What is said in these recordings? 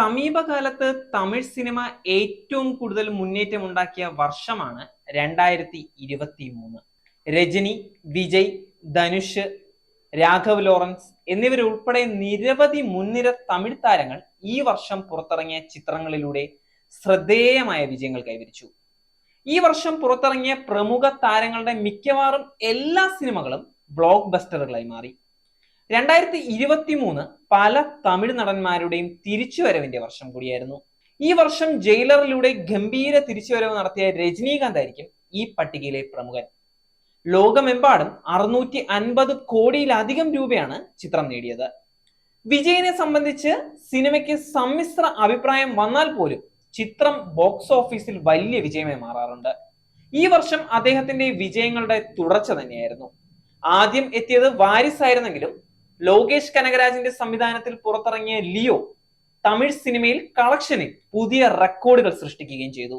സമീപകാലത്ത് തമിഴ് സിനിമ ഏറ്റവും കൂടുതൽ മുന്നേറ്റം ഉണ്ടാക്കിയ വർഷമാണ് രണ്ടായിരത്തി ഇരുപത്തി മൂന്ന് രജനി വിജയ് ധനുഷ് രാഘവ് ലോറൻസ് എന്നിവരുൾപ്പെടെ നിരവധി മുൻനിര തമിഴ് താരങ്ങൾ ഈ വർഷം പുറത്തിറങ്ങിയ ചിത്രങ്ങളിലൂടെ ശ്രദ്ധേയമായ വിജയങ്ങൾ കൈവരിച്ചു. ഈ വർഷം പുറത്തിറങ്ങിയ പ്രമുഖ താരങ്ങളുടെ മിക്കവാറും എല്ലാ സിനിമകളും ബ്ലോക്ക് ബസ്റ്ററുകളായി മാറി. രണ്ടായിരത്തി ഇരുപത്തി മൂന്ന് പല തമിഴ് നടന്മാരുടെയും തിരിച്ചുവരവിന്റെ വർഷം കൂടിയായിരുന്നു. ഈ വർഷം ജയിലറിലൂടെ ഗംഭീര തിരിച്ചുവരവ് നടത്തിയ രജനീകാന്ത് ആയിരിക്കും ഈ പട്ടികയിലെ പ്രമുഖൻ. ലോകമെമ്പാടും അറുന്നൂറ്റി അൻപത് കോടിയിലധികം രൂപയാണ് ചിത്രം നേടിയത്. വിജയനെ സംബന്ധിച്ച് സിനിമയ്ക്ക് സമ്മിശ്ര അഭിപ്രായം വന്നാൽ പോലും ചിത്രം ബോക്സ് ഓഫീസിൽ വലിയ വിജയമായി മാറാറുണ്ട്. ഈ വർഷം അദ്ദേഹത്തിന്റെ വിജയങ്ങളുടെ തുടർച്ച തന്നെയായിരുന്നു. ആദ്യം എത്തിയത് വാരിസ് ആയിരുന്നെങ്കിലും ലോകേഷ് കനകരാജിന്റെ സംവിധാനത്തിൽ പുറത്തിറങ്ങിയ ലിയോ തമിഴ് സിനിമയിൽ കളക്ഷനിൽ പുതിയ റെക്കോർഡുകൾ സൃഷ്ടിക്കുകയും ചെയ്തു.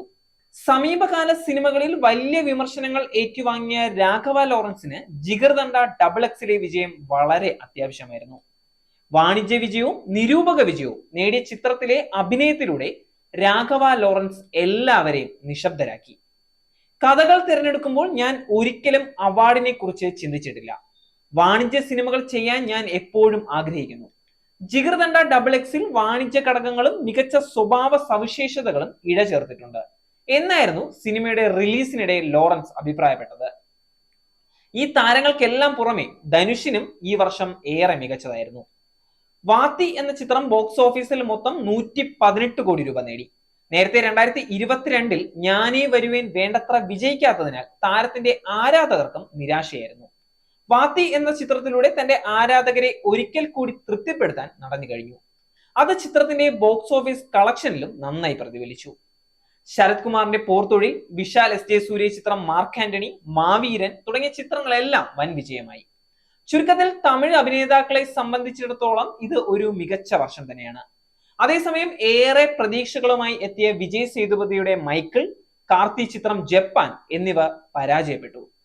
സമീപകാല സിനിമകളിൽ വലിയ വിമർശനങ്ങൾ ഏറ്റുവാങ്ങിയ രാഘവ ലോറൻസിന് ജിഗർദണ്ഡ ഡബിൾ എക്സിലെ വിജയം വളരെ അത്യാവശ്യമായിരുന്നു. വാണിജ്യ വിജയവും നിരൂപക വിജയവും നേടിയ ചിത്രത്തിലെ അഭിനയത്തിലൂടെ രാഘവ ലോറൻസ് എല്ലാവരെയും നിശബ്ദരാക്കി. കഥകൾ തിരഞ്ഞെടുക്കുമ്പോൾ ഞാൻ ഒരിക്കലും അവാർഡിനെ കുറിച്ച് ചിന്തിച്ചിട്ടില്ല. വാണിജ്യ സിനിമകൾ ചെയ്യാൻ ഞാൻ എപ്പോഴും ആഗ്രഹിക്കുന്നു. ജിഗർദണ്ഡ ഡബിൾ എക്സിൽ വാണിജ്യ ഘടകങ്ങളും മികച്ച സ്വഭാവ സവിശേഷതകളും ഇഴചേർത്തിട്ടുണ്ട് എന്നായിരുന്നു സിനിമയുടെ റിലീസിനിടെ ലോറൻസ് അഭിപ്രായപ്പെട്ടത്. ഈ താരങ്ങൾക്കെല്ലാം പുറമെ ധനുഷിനും ഈ വർഷം ഏറെ മികച്ചതായിരുന്നു. വാത്തി എന്ന ചിത്രം ബോക്സ് ഓഫീസിൽ മൊത്തം നൂറ്റി പതിനെട്ട് കോടി രൂപ നേടി. നേരത്തെ രണ്ടായിരത്തി ഇരുപത്തിരണ്ടിൽ ഞാനേ വരുവേൻ വേണ്ടത്ര വിജയിക്കാത്തതിനാൽ താരത്തിന്റെ ആരാധകർക്കും നിരാശയായിരുന്നു. വാത്തി എന്ന ചിത്രത്തിലൂടെ തന്റെ ആരാധകരെ ഒരിക്കൽ കൂടി തൃപ്തിപ്പെടുത്താൻ നടന്നു കഴിഞ്ഞു. അത് ചിത്രത്തിന്റെ ബോക്സ് ഓഫീസ് കളക്ഷനിലും നന്നായി പ്രതിഫലിച്ചു. ശരത് കുമാറിന്റെ പോർത്തൊഴിൽ വിശാൽ എസ് ജെ സൂര്യ ചിത്രം മാർക്ക് ആന്റണി മാവീരൻ തുടങ്ങിയ ചിത്രങ്ങളെല്ലാം വൻ വിജയമായി. ചുരുക്കത്തിൽ തമിഴ് അഭിനേതാക്കളെ സംബന്ധിച്ചിടത്തോളം ഇത് ഒരു മികച്ച വർഷം തന്നെയാണ്. അതേസമയം ഏറെ പ്രതീക്ഷകളുമായി എത്തിയ വിജയ് സേതുപതിയുടെ മൈക്കിൾ കാർത്തി ചിത്രം ജപ്പാൻ എന്നിവ പരാജയപ്പെട്ടു.